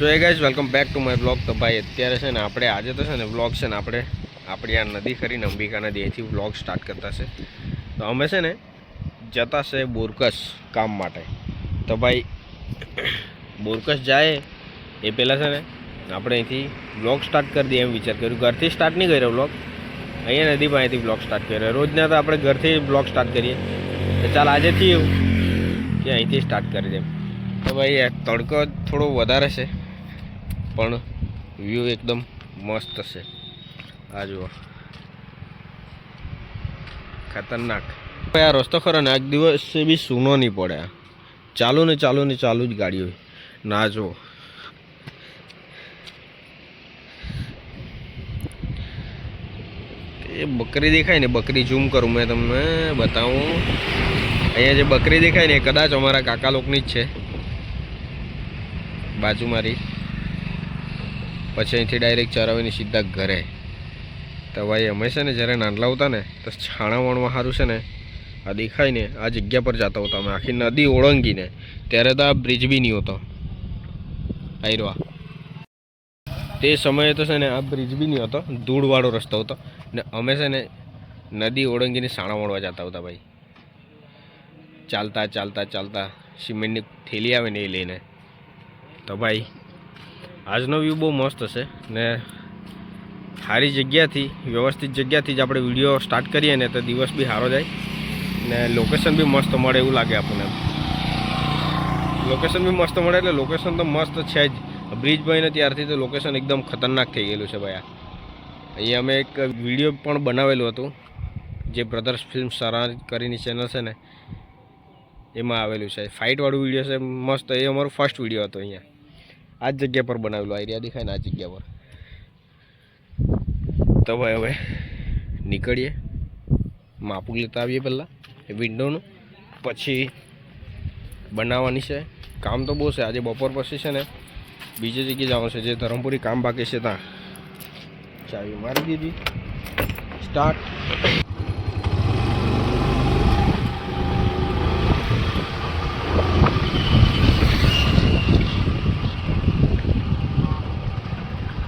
So hey guys welcome back to my blog તો ભાઈ, અત્યારે છે ને આપણે, આજે તો છે ને બ્લોગ છે ને આપણે, આપણી આ નદી ખરીને અંબિકા નદી અહીંથી બ્લોગ સ્ટાર્ટ કરતા છે. તો અમે છે ને જતા છે બોરકસ કામ માટે. તો ભાઈ, બોરકસ જાય, એ પહેલાં છે ને આપણે અહીંથી બ્લોગ સ્ટાર્ટ કરી દઈએ એમ વિચાર કર્યું. ઘરથી સ્ટાર્ટ નહીં કર્યો બ્લોગ અહીંયા નદી પાસેથી બ્લોગ સ્ટાર્ટ કર્યો. રોજના તો આપણે ઘરથી બ્લોગ સ્ટાર્ટ કરીએ. તો ચાલ, આજે થયું કે અહીંથી સ્ટાર્ટ કરી દે તો ભાઈ તડકો થોડો વધારે છે. પણ વ્યૂ એકદમ મસ્ત છે. આ જુઓ. ખતરનાક. આ રસ્તો ખરો ને આજ દિવસ બી સૂનો નહીં પડે ચાલુ ને ચાલુ ને ચાલુ જ ગાડી હોય. ના, જુઓ. એ બકરી દેખાય ને, બકરી ઝૂમ કરું, મેં તમને બતાવું. અહીંયા જે બકરી દેખાય ને, એ કદાચ અમારા કાકા લોકની જ છે. બાજુ મારી પછી અહીંથી ડાયરેક્ટ ચરાવીને સીધા ઘરે. તો ભાઈ અમે છે ને જ્યારે નાનલા હતા ને, તો છાણાવણમાં સારું છે ને, આ દેખાય ને આ જગ્યા પર જતા હતા અમે. આખી નદી ઓળંગીને. ત્યારે તો આ બ્રિજ બી નહીં હતો. આયરવા તે સમયે તો છે ને આ બ્રિજ બી નહીં હતો. ધૂળવાળો રસ્તો હતો. ને અમે છે ને નદી ઓળંગીને સાણા જતા હતા ભાઈ. ચાલતા ચાલતા ચાલતા સિમેન્ટની થેલી આવે ને એ લઈને. તો ભાઈ આજનો વ્યૂ બહુ મસ્ત છે ને સારી જગ્યાથી, વ્યવસ્થિત જગ્યાથી જ આપણે વીડિયો સ્ટાર્ટ કરીએ ને તો દિવસ બી સારો જાય ને લોકેશન બી મસ્ત મળે એવું લાગે આપણને લોકેશન બી મસ્ત મળે એટલે લોકેશન તો મસ્ત છે જ. બ્રિજ ભાઈને ત્યારથી તો લોકેશન એકદમ ખતરનાક થઈ ગયેલું છે ભાઈ અહીંયા અમે એક વીડિયો પણ બનાવેલું હતું, જે બ્રધર્સ ફિલ્મ સારા કરીની ચેનલ છે ને, એમાં આવેલું છે. ફાઇટવાળું વીડિયો છે, મસ્ત. એ અમારો ફર્સ્ટ વીડિયો હતો અહીંયા. આ જ જગ્યા પર બનાવેલું આઈરિયા દેખાય ને આ જગ્યા પર. તો ભાઈ હવે નીકળીએ. માપું લેતા આવીએ પહેલાં વિન્ડોનું પછી બનાવવાની છે. કામ તો બહુ છે. આજે બપોર પછી છે ને બીજી જગ્યાએ જવાનું છે. જે ધરમપુરી કામ બાકી છે ત્યાં. ચાવી મારી દીધી સ્ટાર્ટ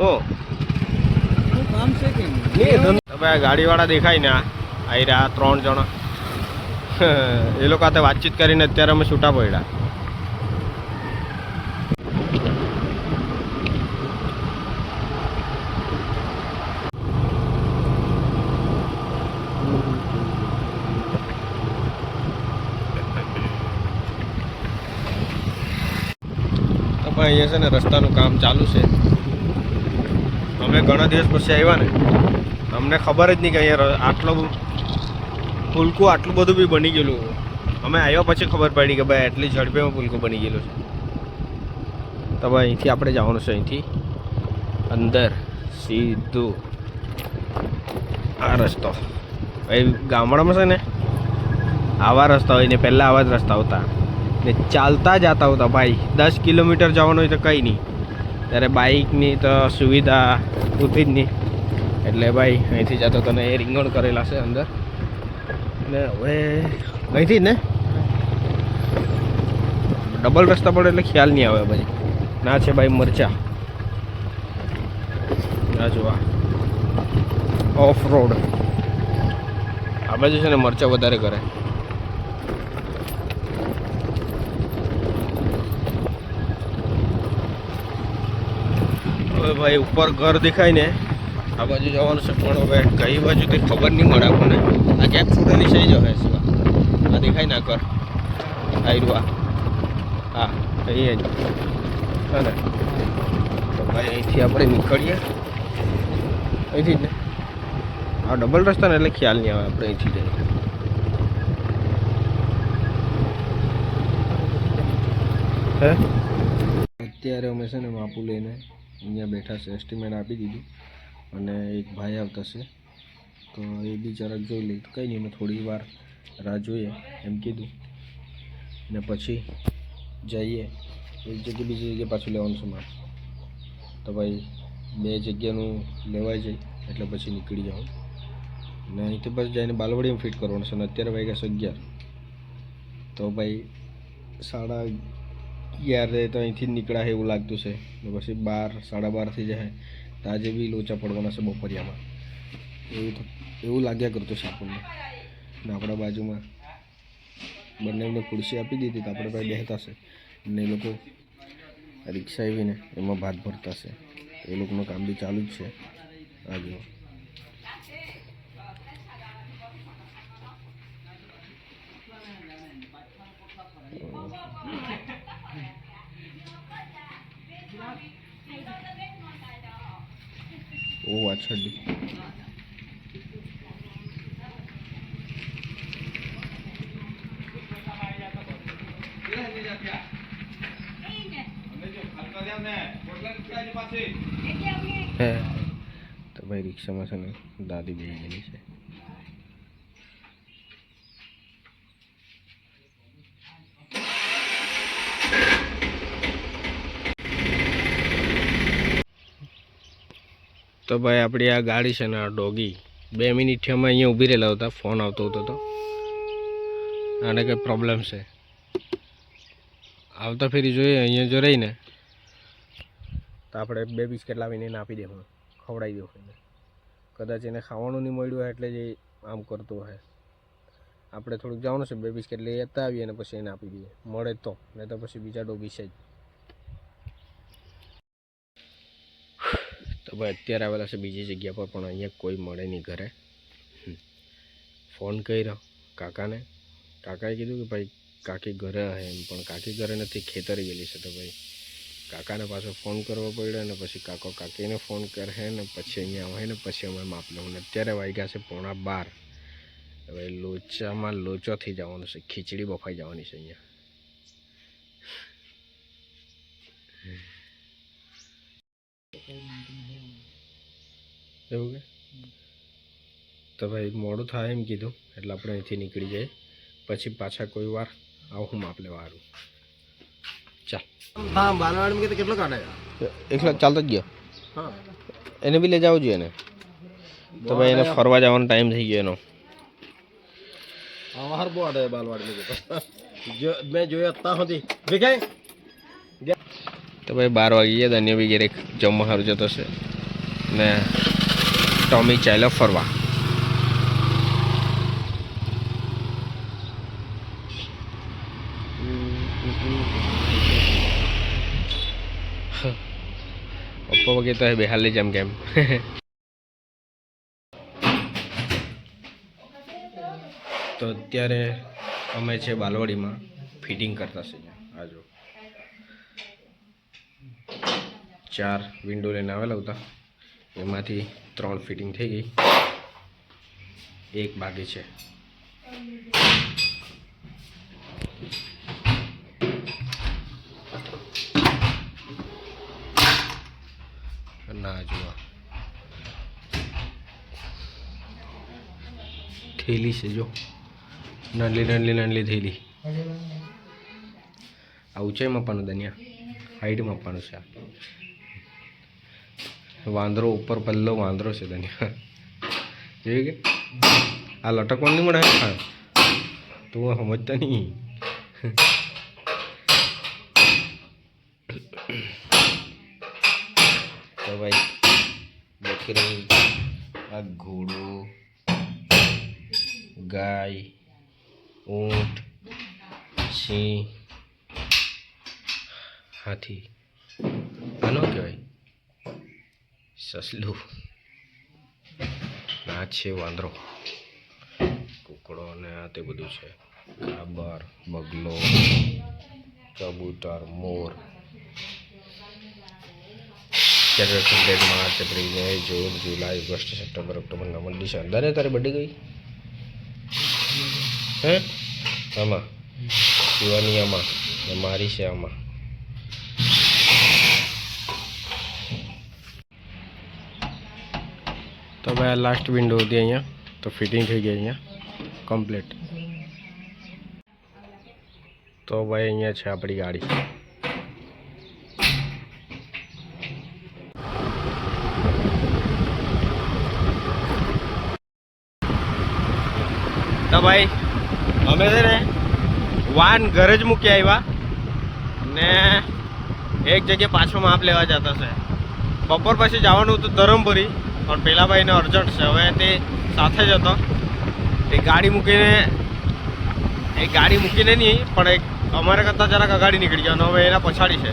ઓ કામ છે કે તમે વાળા દેખાય ને આ. રહ્યા ત્રણ જણા. એ લોકો સાથે વાતચીત કરીને અત્યારે અમે છૂટા પડ્યા. અહીંયા છે ને રસ્તાનું કામ ચાલુ છે. અમે ઘણા દિવસ પછી આવ્યા ને, અમને ખબર જ નહીં કે અહીંયા આટલું ફૂલકું આટલું બધું બી બની ગયેલું અમે આવ્યા પછી ખબર પડી કે ભાઈ એટલી ઝડપેમાં ફૂલકું બની ગયેલું છે. તો ભાઈ અહીંથી આપણે જવાનું છે અહીંથી. અંદર સીધું આ રસ્તો. ભાઈ ગામડામાં છે ને, આવા રસ્તા હોય ને, પહેલાં આવા જ રસ્તા હતા ને ચાલતા જતા હતા ભાઈ, દસ કિલોમીટર જવાનું હોય તો કંઈ નહીં. ત્યારે બાઇકની તો સુવિધા પૂરતી જ નહીં. એટલે ભાઈ, અહીંથી જતો તને એ રીંગણ કરેલા છે અંદર. એટલે હવે અહીંથી જ ને? ડબલ રસ્તા પડે એટલે ખ્યાલ નહીં આવે ભાઈ. ના છે ભાઈ મરચા. ના જોવા ઓફ રોડ આ બાજુ છે ને મરચા વધારે કરે. હવે ભાઈ, ઉપર ઘર દેખાય ને, આ બાજુ જવાનું છે, પણ હવે કઈ બાજુ કંઈ ખબર નહીં મળે આપણને. આ ક્યાંક ફૂટેલી થઈ જશે શિવા. આ દેખાય ને ઘર. આયરું આ હા અહીંયા જ. ને તો ભાઈ, અહીંથી આપણે નીકળીએ. અહીંથી જ ને. આ ડબલ રસ્તા ને એટલે ખ્યાલ નહીં આવે આપણે અહીંથી જઈએ હે? અત્યારે અમે છે ને માપુ લઈને અહીંયા બેઠા છે એસ્ટિમેટ આપી દીધું. અને એક ભાઈ આવતા છે. તો એ બી જરાક જોઈ લઈ કંઈ નહીં, અમે થોડી વાર રાહ જોઈએ, એમ કીધું. ને પછી જઈએ. એક જગ્યાએ બીજી જગ્યાએ પાછું લેવાનું છે મારે. તો ભાઈ, બે જગ્યાનું લેવાઈ જાય એટલે પછી નીકળી જાઉં. ને અહીંથી બસ જઈને બાલવડીમાં ફિટ કરવાનું છે, અને અત્યારે વાગ્યા અગિયાર. તો ભાઈ, સાડા અગિયારે તો અહીંથી નીકળ્યા એવું લાગતું છે. પછી બાર, સાડા બાર થઈ જાય. તો આજે બી લોચા પડવાના છે બપોરિયામાં. એવું એવું લાગ્યા કરતું છે આપણને. ને આપણા બાજુમાં બંનેને ખુરશી આપી દીધી તો આપણે ભાઈ બેહતા છે. ને એ લોકો રિક્ષા આવીને એમાં ભાત ભરતા છે. એ લોકોનું કામ બી ચાલુ જ છે આ વાછડી હે તો ભાઈ રિક્ષામાં છે ને દાદી બેસી ગયેલી છે. તો ભાઈ આપણી આ ગાડી છે ને આ ડોગી. બે મિનિટ અમે અહીંયા ઊભી રહેલા હતા, ફોન આવતો હતો તો. આને કંઈ પ્રોબ્લેમ છે. આવતા ફેરી જોઈએ, અહીંયા જો રહીને. તો આપણે બે બિસ્કેટ લાવીને એને આપી દેવું ખવડાવી દેવું એને કદાચ એને ખાવાનું નહીં મળ્યું હોય એટલે જ આમ કરતું હોય. આપણે થોડુંક જવાનું છે, બે બિસ્કેટ લઈ જતા આવીએ અને પછી એને આપી દઈએ. મળે તો, નહીં તો પછી બીજા ડોગી છે જ. તો ભાઈ, અત્યારે આવેલા છે બીજી જગ્યા પર, પણ અહીંયા કોઈ મળે નહીં ઘરે. ફોન કર્યો કાકાને. કાકાએ કીધું કે ભાઈ, કાકી ઘરે હે એમ, પણ કાકી ઘરે નથી, ખેતરે ગયેલી છે તો ભાઈ, કાકાને પાછો ફોન કરવો પડ્યો અને પછી કાકો કાકીને ફોન કરે ને પછી અહીંયા આવે ને પછી અમે માપ લઉં. ને અત્યારે વાગ્યા છે પોણા બાર. હવે લોચામાં લોચો થઈ જવાનો છે, ખીચડી બફાઈ જવાની છે અહીંયા. એવું કે? તો ભાઈ મોડું થાય એમ કીધું એટલે આપણે અહીંથી નીકળી જઈએ. પછી પાછા કોઈ વાર આવું માપ લેવા સારું ચાલ. હા બાલવાડી में કેટલો કાઢે એકલો ચાલતો જ ગયો. હા. એને બી લઈ જાવ જોઈએ એને. તો ભાઈ એને ફરવા જવાનો ટાઈમ થઈ ગયો એનો. આવાર બહુ આડે બાલવાડી જો મેં જોયા અત્યાર સુધી. દેખાય તો ભાઈ બાર વાગી ગયા ધન્ય બી ઘેરે જમવા સારું જતો છે. ને ટોમી ચાલ્યો ફરવા. પપ્પા વગેરે તો બેહાલ લઈ જેમ કેમ. તો અત્યારે અમે છે બાલવાડીમાં ફિટિંગ કરતા છે આજો ચાર વિન્ડો લઈને આવેલા હતા એમાંથી ત્રણ ફિટિંગ થઈ ગઈ. એક બાકી છે. ના, જુઓ. થેલી છે જો નાનલી નાનલી નાનલી થેલી. આ ઊંચાઈ માપવાનું દનિયા? હાઈટ માપવાનું છે વાંદરો ઉપર પલ્લો વાંદરો છે તને જોયું કે આ લટકવાનું નહીં મળે હા તું સમજતા નહીં. તો ભાઈ બકરી આ ઘોડો, ગાય, ઊંટ, સિંહ, હાથી. આનો કહેવાય સસલું આ છે વાંદરો. કુકડો ને આ તે બધું છે. કાબર બગલો કબૂતર મોર. ફેબ્રુઆરી માર્ચ, એપ્રિલ, મે, જૂન, જુલાઈ, August, September, October, November, December. દરે તારે બડી ગઈ? હે? આમાં? શિવાની આમાં. ને મારી છે આમાં. તો ભાઈ આ લાસ્ટ વિન્ડો હતી અહીંયા. તો ફિટિંગ થઈ ગઈ અહીંયા. કમ્પ્લીટ તો ભાઈ અહીંયા છે આપણી ગાડી. તો ભાઈ, અમે છે ને વાન ઘરે જ મૂકી આવ્યા ને એક જગ્યાએ પાછો માપ લેવા જતા છે. બપોર પછી જવાનું હતું ધરમપુરી. પણ પેલા ભાઈને અર્જન્ટ છે. હવે તે સાથે જ હતો. એ ગાડી મૂકીને એ ગાડી મૂકીને નહીં, પણ એક અમારે કરતાં જરાક અગાડી નીકળી ગયો અને હવે એના પછાડી છે.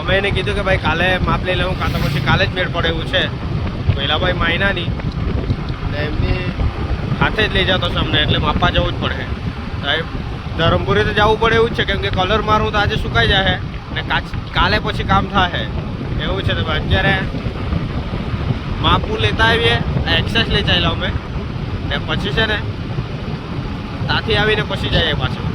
અમે એને કીધું કે ભાઈ કાલે માપ લઈ લઉં, કાં તો પછી કાલે જ મેળ પડે એવું છે. પેલા ભાઈ માયના નહીં. એમની સાથે જ લઈ જતો છે અમને, એટલે માપવા જવું જ પડે. સાહેબ, ધરમપુરી તો જવું પડે એવું જ છે, કેમ કે કલર મારું તો આજે સુકાઈ જાય ને કાલે પછી કામ થાય એવું છે તો અત્યારે માપું લેતા આવીએ એક્સેસ લઈ ચાલ્યા અમે. ને પછી છે ને, ત્યાંથી આવીને પછી જઈએ પાછું.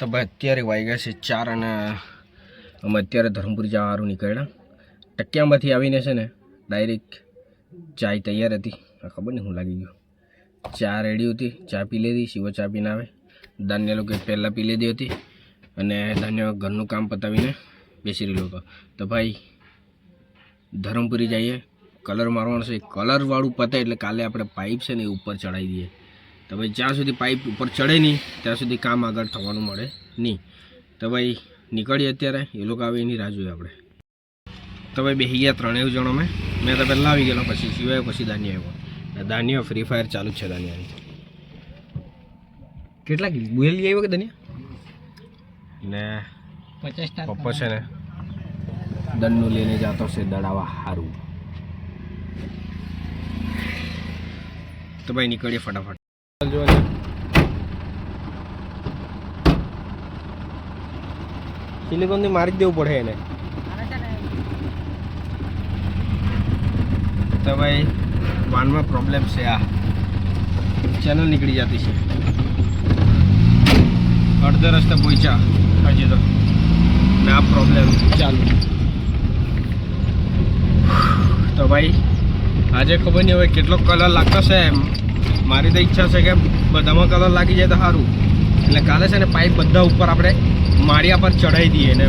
તો ભાઈ અત્યારે વાગ્યા છે ચાર અને અમે અત્યારે ધરમપુર જવાનું નીકળ્યા. ટકિયામાંથી આવીને છે ને ડાયરેક્ટ ચાય તૈયાર હતી. ખબર નહીં હું લાગી ગયું. ચા રેડી હતી, ચા પી લીધી શિવો ચા પીને આવે. ધાન્ય લોકો પહેલાં પી લીધી હતી અને ધાન્ય ઘરનું કામ પતાવીને બેસી રહેલો હતો. તો ભાઈ, ધરમપુરી જઈએ. કલર મારવાનો છે. કલરવાળું પતે એટલે કાલે આપણે પાઇપ છે ને એ ઉપર ચડાવી દઈએ. તો ભાઈ જ્યાં સુધી પાઇપ ઉપર ચડે નહીં ત્યાં સુધી કામ આગળ થવાનું મળે નહીં. તો ભાઈ નીકળીએ અત્યારે એ લોકો આવે એની રાહ જોઈએ આપણે. તો ભાઈ બેસી ગયા ત્રણેય જણો મેં મેં તો પહેલાં આવી ગયેલો પછી સિવાય પછી દાનિયા આવ્યો. દાનિયા ફ્રી ફાયર ચાલુ જ છે દાનિયાની. કેટલા બુએલ લઈ આવ્યો કે દનિયા? ને પચાસ પપ્પા છે ને દંડનું લઈને જતો છે દડાવા સારું તો ભાઈ નીકળીએ ફટાફટ. સિલિકોનથી મારી જ દેવું પડે એને. તો ભાઈ વાનમાં પ્રોબ્લેમ છે આ. ચેનલ નીકળી જતી છે. અડધે રસ્તે પહોંચ્યા હજી તો. ને આ પ્રોબ્લેમ ચાલુ. તો ભાઈ આજે ખબર નહીં હવે કેટલો કલર લાગતો છે એમ. મારી તો ઈચ્છા છે કે બધામાં કલર લાગી જાય તો સારું. એટલે કાલે છે ને પાઇપ બધા ઉપર આપણે માળિયા પર ચડાવી દઈએ ને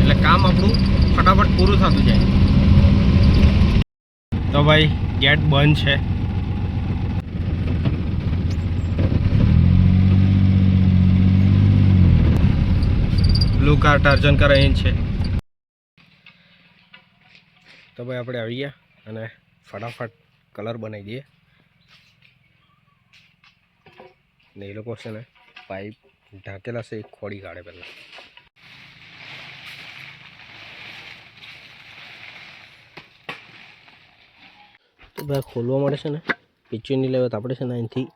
એટલે કામ આપણું ફટાફટ પૂરું થતું જાય. તો ભાઈ, ગેટ બંધ છે. બ્લુ કાર ટાર્જન કાર અહીં છે. તો ભાઈ, આપણે આવી ગયા અને ફટાફટ કલર બનાવી દઈએ. ને એ લોકો છે ને પાઇપ ઢાંકેલા છે એ ખોડી કાઢે પહેલાં. તો ભાઈ ખોલવા માટે છે ને પીચું નહીં લેવા તો આપણે છે ને અહીંથી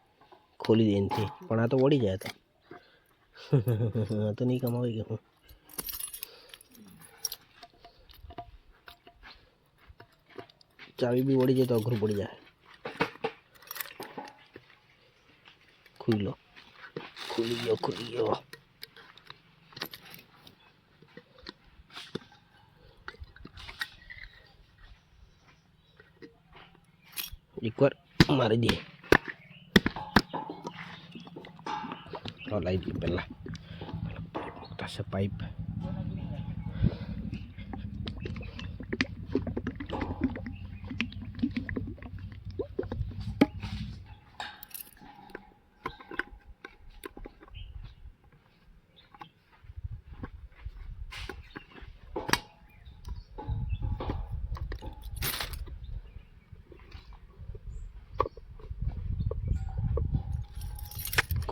ખોલી દે એનથી પણ આ તો વળી જાય તો. આ તો નહીં કમાવી કે હું. ચાવી બી વળી જાય તો અઘરું પડી જાય. ખુલી લો ખુલી ગયો ખુલી ગયો એકવાર મારી હા લાવી દઈએ પહેલાં પાઇપ મૂકતા છે પાઇપ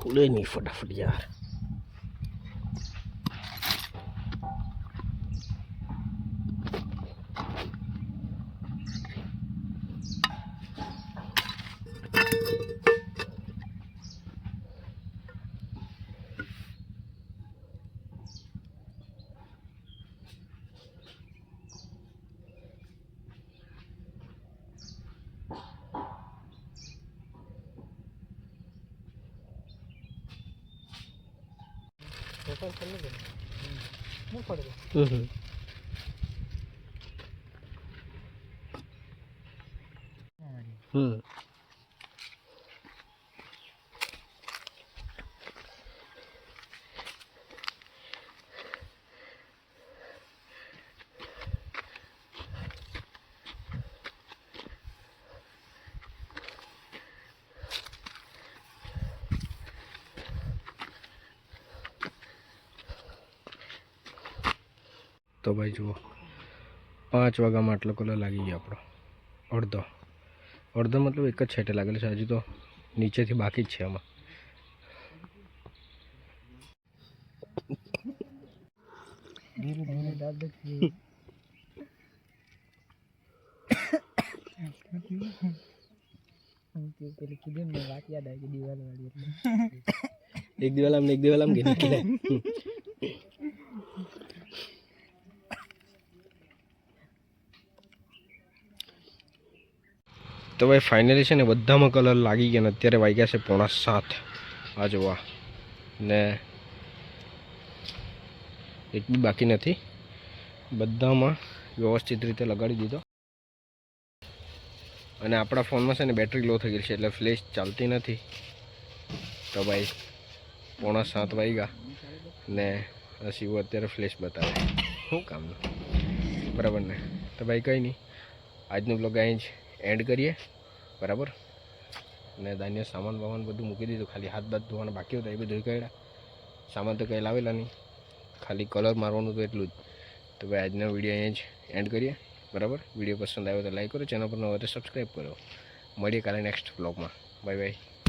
ખુલે નહીં ફટાફટ યાર હમ હમ. ಹ್ಞೂ તો ભાઈ જુઓ. પાંચ વાગ્યામાં આટલો કલર લાગી ગયો આપણો. અડધો. અડધો મતલબ એક જ છેટે લાગેલો છે. હજુ તો નીચેથી બાકી જ છે આમાં. એક દિવાલ આમ ને એક દિવાલ આમ ગઈ તો ભાઈ ફાઇનલી છે ને બધામાં કલર લાગી ગયા ને અત્યારે વાગ્યા છે પોણા સાત. આ જોવા ને એક બી બાકી નથી. બધામાં વ્યવસ્થિત રીતે લગાડી દીધો. અને આપણા ફોનમાં છે ને બેટરી લો થઈ ગઈ છે એટલે ફ્લેશ ચાલતી નથી. તો ભાઈ પોણા સાત વાગ્યા. ને આ અત્યારે ફ્લેશ બતાવે. શું કામનું? બરાબર ને? તો ભાઈ કંઈ નહીં. આજનું બ્લોગ અહીં જ એન્ડ કરીએ. બરાબર? અને ધાન્ય સામાન વામાન બધું મૂકી દીધું. ખાલી હાથ બાથ ધોવાના બાકી હતા, એ બધું કર્યા સામાન તો કંઈ લાવેલા નહીં. ખાલી કલર મારવાનું હતું એટલું જ. તો ભાઈ, આજનો વીડિયો અહીં જ એન્ડ કરીએ. બરાબર? વીડિયો પસંદ આવ્યો તો લાઈક કરો. ચેનલ પર નવો તો સબસ્ક્રાઈબ કરો. મળીએ કાલે નેક્સ્ટ બ્લોગમાં બાય બાય